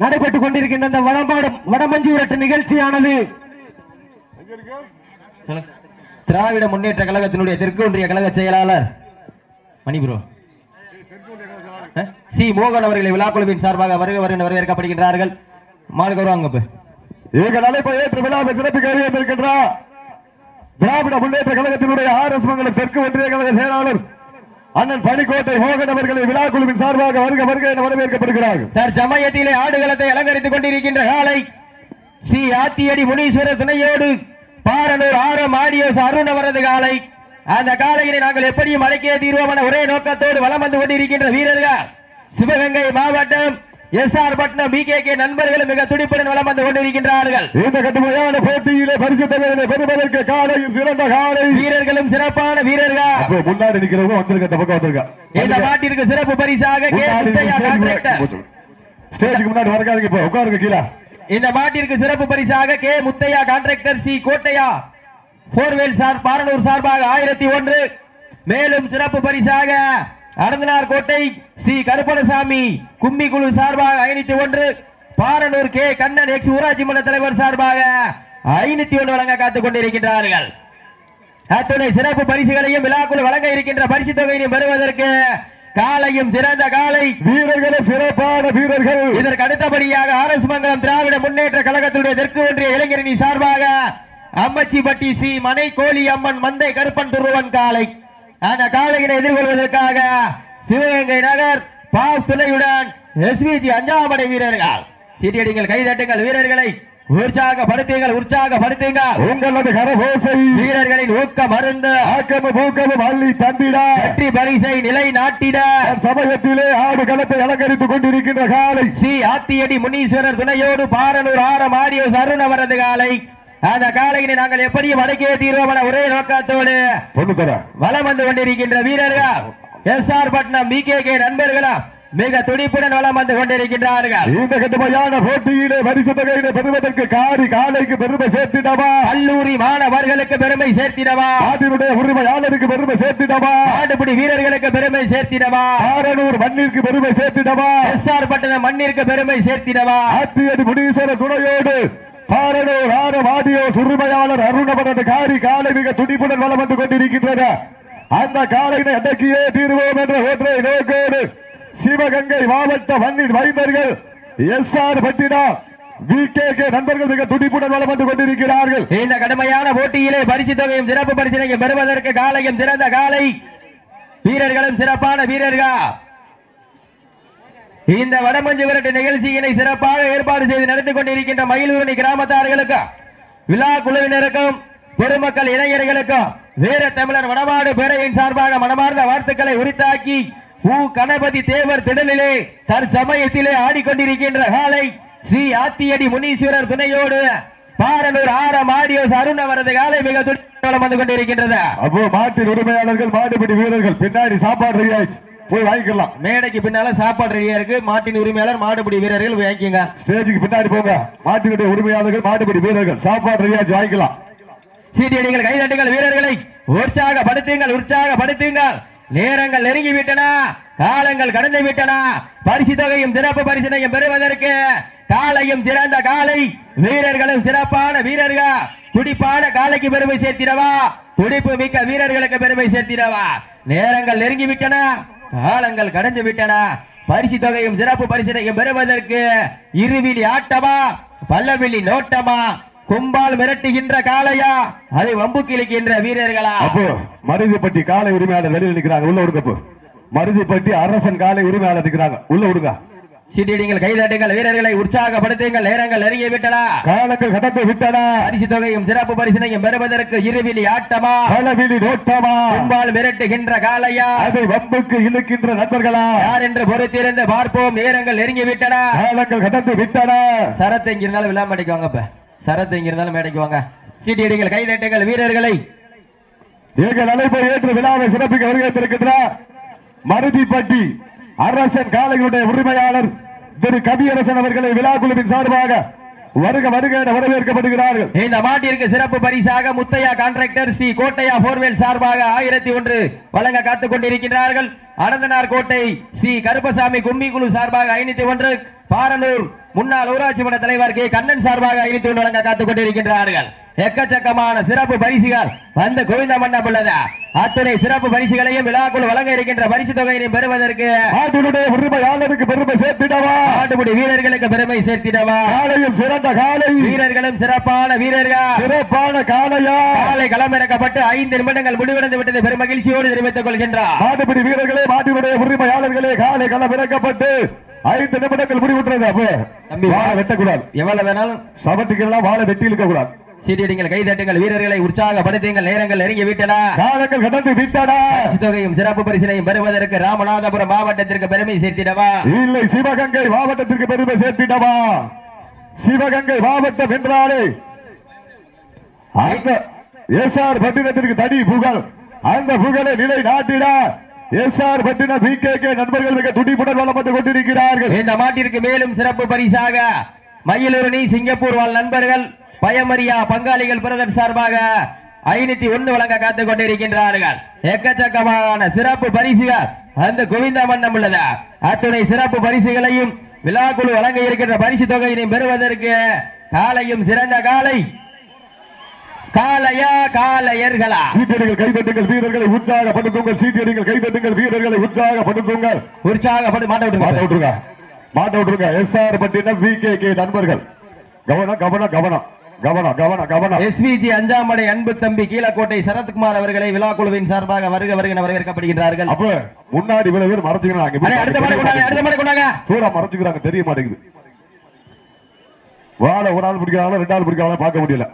நடைபெற்றுக் கொண்டிருக்கின்ற இந்த வடமாடு வடமஞ்சி உரட்டு நிகழ்ச்சியானது. திராவிட முன்னேற்ற கழகத்தினுடைய தெற்கு ஒன்றிய கழக செயலாளர் மணி சி. மோகன் அவர்களை விழாக்குழுவின் சார்பாக வருக வருகின்ற வரவேற்கப்படுகின்றார்கள். மாடு வருவாங்க எங்கள் அழைப்பை ஏற்று விழாவை சிறப்பிக்க அறிவித்திருக்கின்றார் திராவிட முன்னேற்ற கழகத்தினுடைய ஆர் எஸ் மங்கலம் தெற்கு ஒன்றிய கழக செயலாளர் அண்ணன் பனிக்கோட்டை மோகன் அவர்களை விழா குழுவின் சார்பாக வருக வருக என வரவேற்கப்படுகிறார்கள். சார் சமயத்திலே ஆடுகளத்தை அலங்கரித்துக் கொண்டிருக்கின்ற காலை ஸ்ரீ ஆத்தியடி முனீஸ்வரர் துணையோடு பாரனூர் ஆரம் ஆடியோஸ் அருண் அவரது காலை. அந்த காலையினை நாங்கள் எப்படியும் அடக்கிய தீர்வோம் என ஒரே நோக்கத்தோடு வலம் வந்து கொண்டிருக்கின்ற வீரர்கள். சிவகங்கை மாவட்டம் S R Patnam P K K நண்பர்களும் மிக துடிப்புடன் வலம் வந்து கொண்டிருக்கின்றார்கள். இந்த கடுமையான போட்டியிலே பரிசு தொகையினை பெறுவதற்கு காலையும் சிறந்த காலை. வீரர்களும் சிறப்பான வீரர்கள்? முன்னாடி நிக்கிறவங்க வந்திருக்க இந்த பக்கம் இந்த வந்திருக்க. மாட்டிற்கு சிறப்பு பரிசாக கே. முத்தையா கான்ட்ராக்டர் ஸ்டேஜுக்கு முன்னாடி வரக்காதீங்க இப்போ உட்காருங்க கீழே. இந்த மாட்டிற்கு சிறப்பு பரிசாக K. Muthaiya contractor C. Kottaiya. Borewell sir Paranur சார்பாக ஆயிரத்தி ஒன்று. மேலும் சிறப்பு பரிசாக அனந்தனார் கோட்டை ஸ்ரீ கருப்பணசாமி கும்மி குழு சார்பாக ஐநூத்தி ஒன்று பாரனூர் கே. கண்ணன் எக்ஸ். ஊராட்சி மன்ற தலைவர் சார்பாக ஐநூத்தி ஒன்று வழங்க காத்துக் கொண்டிருக்கின்றார்கள். அத்துணை சிறப்பு பரிசுகளையும் விழாக்குழு வழங்க இருக்கின்ற பரிசு தொகையினையும் பெறுவதற்கு காலையும் சிறந்த காலை வீரர்களும் சிறப்பான வீரர்கள். இதற்கு அடுத்தபடியாக எஸ் மங்கலம் திராவிட முன்னேற்ற கழகத்துடைய தெற்கு ஒன்றிய இளைஞரணி சார்பாக அம்மச்சிப்பட்டி ஸ்ரீ மனை கோழி அம்மன் மந்தை கருப்பன் துருவன் காலை அந்த காலையினை எதிர்கொள்வதற்காக சிவகங்கை நகர் பாவ் துணையுடன் எஸ்விஜி அஞ்சாமடை வீரர்கள். சீட்டியடிங்கள் கைதட்டுங்கள் வீரர்களை. உற்சாகப்படுத்துங்கள் உற்சாகப்படுத்துங்கள். உங்களது கரகோசை. வீரர்களின் ஊக்க மருந்து ஆக்கமும் ஊக்கமும் அள்ளி தந்திட. வெற்றி பரிசை நிலை நாட்டிட சமயத்திலே ஆடு களத்தை அலங்கரித்துக் கொண்டிருக்கின்ற காலை. ஸ்ரீ ஆத்தியடி முனீஸ்வரர் துணையோடு பாரனூர் ஆரம் ஆடியோஸ் அருண் அவரது காலை. அந்த காலையினை நாங்கள் எப்படியும் அடக்கிய தீர்வோம் என ஒரே நோக்கத்தோடு வலம் வந்து கொண்டிருக்கின்ற வீரர்கள்? S R Patnam P K K நண்பர்களா? மிக துடிப்புடன் வலம் வந்து கொண்டிருக்கின்றார்கள். இந்த கடுமையான போட்டியிலே பரிசு தொகையினை பெறுவதற்கு காரி காலைக்கு பெருமை சேர்த்திடவா? கல்லூரி மாணவர்களுக்கு பெருமை சேர்த்திடவா? நாட்டினுடைய உரிமையாளருக்கு பெருமை சேர்த்திடவா? ஆடுபிடி வீரர்களுக்கு பெருமை சேர்த்திடவா? ஆரனூர் மண்ணிற்கு பெருமை சேர்த்திடவா? எஸ் ஆர் பட்டணம் மண்ணிற்கு பெருமை சேர்த்திடவா? ஆத்தியடி முனீஸ்வர துணையோடு பாரடோ ஆரம் சுருமையாளர் அருணபரது காரி காலை மிக துடிப்புடன் வளம் வந்து கொண்டிருக்கின்றன அந்த காலையினை அடக்கியே தீர்வோம் என்ற ஒன்றை நோக்கோடு சிவகங்கை மாவட்ட மண்ணின் வைந்தர்கள் எஸ் ஆர் பட்டினா நண்பர்கள் மிக துடிப்புடன் வளம் வந்து கொண்டிருக்கிறார்கள். இந்த கடுமையான போட்டியிலே பரிசு தொகையும் சிறப்பு பரிசினையும் பெறுவதற்கு காலையும் சிறந்த காலை. வீரர்களும் சிறப்பான வீரர்கள்? இந்த வடமஞ்சு விரட்டு நிகழ்ச்சியினை சிறப்பாக ஏற்பாடு செய்து நடத்தி கொண்டிருக்கின்ற மயிலூரணி கிராமத்தார்களுக்கு விழா குழுவினருக்கும் பொதுமக்கள் இளைஞர்களுக்கும் வீர தமிழர் வடமாடு பேரையின் சார்பாக மனமார்ந்த வாழ்த்துக்களை உரித்தாக்கி ஊ கணபதி தேவர் திடலிலே தற்சமயத்திலே ஆடிக்கொண்டிருக்கின்ற காலை ஸ்ரீ ஆத்தியடி முனீஸ்வரர் துணையோடு பாரனூர் ஆரம் ஆடியோஸ் அருண் அவரது காலை மிக துணி வந்து கொண்டிருக்கின்றது. அப்போ மாட்டின் உரிமையாளர்கள் மாடுபிடி வீரர்கள் பின்னாடி சாப்பாடு ரெடி போய் வாங்கிக்கலாம். மேடைக்கு பின்னால சாப்பாடு ரெடியா இருக்கு. மாட்டின் உரிமையாளர் மாடுபிடி வீரர்கள் வாங்கிக்கங்க. ஸ்டேஜுக்கு பின்னாடி போங்க. மாட்டினுடைய உரிமையாளர்கள் மாடுபிடி வீரர்கள். சாப்பாடு ரெடியாச்சு வாங்கிக்கலாம். சீட்டியடிகள் கைதட்டுங்கள் வீரர்களை. உற்சாகப்படுத்துங்கள் உற்சாகப்படுத்துங்கள். நேரங்கள் நெருங்கி விட்டன காலங்கள் கடந்து விட்டன பரிசு தொகையும் சிறப்பு பரிசினையும் பெறுவதற்கு காலையும் சிறந்த காலை வீரர்களும் சிறப்பான வீரர்கள். துடிப்பான காலைக்கு பெருமை சேர்த்திடவா? துடிப்பு மிக்க வீரர்களுக்கு பெருமை சேர்த்திடவா? நேரங்கள் நெருங்கி விட்டன காலங்கள் கடந்து விட்டன. பரிசு தொகையும் சிறப்பு பரிசினையும் பெறுவதற்கு இருவிழி ஆட்டமா பல்லவிழி நோட்டமா கும்பால் மிரட்டுகின்ற காளையா அதை வம்பு கிழிக்கின்ற வீரர்களா? அப்போ மருதிப்பட்டி காலை உரிமையாளர் வெளியில் நிக்கிறாங்க உள்ள விடுங்க அப்போ. மருதிப்பட்டி அரசன் காலை உரிமையாளர் இருக்கிறாங்க உள்ள விடுங்க சிட்டிடிங்கள் கைதட்டுங்கள் வீரர்களை உற்சாகப்படுத்துங்கள் நேரங்கள் நெருங்கி விட்டன. காலங்கள் கடந்து விட்டன. பரிசு தொகையும் சிறப்பு பரிசினையும் பெறுவதற்கு இருவிழி ஆட்டமா? களவிழி நோட்டமா கும்பால் மிரட்டுகின்ற காளையா? அதை வம்புக்கு இழுக்கின்ற நண்பர்களா? யார் என்று பொறுத்திருந்து பார்ப்போம் நேரங்கள் நெருங்கி விட்டன. காலங்கள் கடந்து விட்டன. சரத்தை இங்க இருந்தாலும் விழா மேடைக்கு வாங்க இப்ப சரத்தை இங்க இருந்தாலும் மேடைக்கு வாங்க சீட்டியடிகள் கைதட்டுங்கள் வீரர்களை. எங்கள் அழைப்பை ஏற்று விழாவை சிறப்பிக்க வருகின்றிருக்கின்றார் மருதிப்பட்டி அரசன் காலைகளுடைய உரிமையாளர் திரு கவியரசன் அவர்களை விழா குழுவின் சார்பாக வருக வருக என வரவேற்கப்படுகிறார்கள். இந்த மாட்டிற்கு சிறப்பு பரிசாக முத்தையா கான்ட்ராக்டர் ஸ்ரீ கோட்டையா போர்வேல் சார்பாக ஆயிரத்தி ஒன்று வழங்க காத்துக் கொண்டிருக்கிறார்கள் அனந்தனார் கோட்டை ஸ்ரீ கருப்பசாமி கும்மி குழு சார்பாக ஐநூத்தி ஒன்று பாரனூர் முன்னாள் ஊராட்சி மன்ற தலைவர் கே கண்ணன் சார்பாக ஐநூத்தி ஒன்று வழங்க காத்துக் கொண்டிருக்கிறார்கள் எக்கச்சக்கமான சிறப்பு பரிசுகள் வந்து குவிந்த மண்டபம் உள்ளது. அத்துணை சிறப்பு பரிசுகளையும் விழாக்குள் வழங்க இருக்கின்ற பரிசு தொகையினையும் பெறுவதற்கு நாட்டினுடைய உரிமையாளருக்கு பெருமை சேர்த்திடவா? ஆட்டுக்குடி வீரர்களுக்கு பெருமை சேர்த்திடவா? காலையும் சிறந்த காலை. வீரர்களும் சிறப்பான வீரர்கள். சிறப்பான காலையா? காலை களமிறக்கப்பட்டு ஐந்து நிமிடங்கள் முடிவடைந்து விட்டது. பெரும் மகிழ்ச்சியோடு தெரிவித்துக் கொள்கின்றார். மாட்டுப்பிடி வீரர்களே மாட்டினுடைய உரிமையாளர்களே காலை களம் இறக்கப்பட்டு ஐந்து நிமிடங்கள் முடிவுற்றது. அப்ப தம்பி, வாழை வெட்டக்கூடாது. எவ்வளவு வேணாலும் சமட்டுக்கெல்லாம் வாழை வெட்டி இழுக்க கூடாது சீட்டிடுங்கள் கைதட்டுங்கள் வீரர்களை உற்சாகப்படுத்துங்கள் நேரங்கள் நெருங்கி விட்டன. காலங்கள் கடந்து பரிசு தொகையும் சிறப்பு பரிசினையும் பெறுவதற்கு ராமநாதபுரம் மாவட்டத்திற்கு பெருமை சேர்த்திடவா? இல்லை சிவகங்கை மாவட்டத்திற்கு பெருமை சேர்த்திடவா? சிவகங்கை மாவட்டம் என்றாலே அந்த எஸ்ஆர் பட்டினத்திற்கு தனி புகழ். அந்த புகழை நிலை நாட்டிட எஸ்ஆர் பட்டின பி கே கே நண்பர்கள் மிக துடிப்புடன் வளம் வந்து கொண்டிருக்கிறார்கள். இந்த மாட்டிற்கு மேலும் சிறப்பு பரிசாக மயிலுரணி சிங்கப்பூர் வாழ் நண்பர்கள் பயமரியா பங்காளிகள் பிரதர் சார்பாக ஐநூத்தி ஒண்ணு வழங்க காத்துக் கொண்டிருக்கின்றார்கள். எக்கச்சக்கமான சிறப்பு பரிசுகள் அந்த குவிந்த மன்னம் உள்ளது. அத்துணை சிறப்பு பரிசுகளையும் விழாக்குழு வழங்க இருக்கின்ற பரிசு தொகையினையும் பெறுவதற்கு காலையும் சிறந்த காலை. காளையா காளையர்களா சீட்டியடிகள் கைதட்டுங்கள் வீரர்களை உற்சாகப்படுத்துங்கள். சீட்டியடிகள் கைதட்டுங்கள் வீரர்களை உற்சாகப்படுத்துங்கள். உற்சாகப்பட்டு மாட்ட மாட்ட விட்டுருங்க. மாட்ட விட்டுருங்க. எஸ்ஆர் பட்டின வி கே கே நண்பர்கள். கவனம் கவனம் கவனம். கவனம் கவனம் கவனம் எஸ்விஜி அஞ்சாம் படை அன்பு தம்பி கீழக்கோட்டை சரத்குமார் அவர்களை விழாக்குழுவின் சார்பாக வருக வருக என வரவேற்கப்படுகின்றார்கள். அப்ப முன்னாடி இவ்வளவு பேர் மறைச்சுக்கிறாங்க அடுத்த மாடு கொண்டாங்க அடுத்த மாடு கொண்டாங்க. சூறா மறைச்சுக்கிறாங்க தெரிய மாட்டேங்குது. வாழை ஒரு ஆள் பிடிக்கிறாங்களா ரெண்டு ஆள் பிடிக்கிறாங்களா பார்க்க முடியல.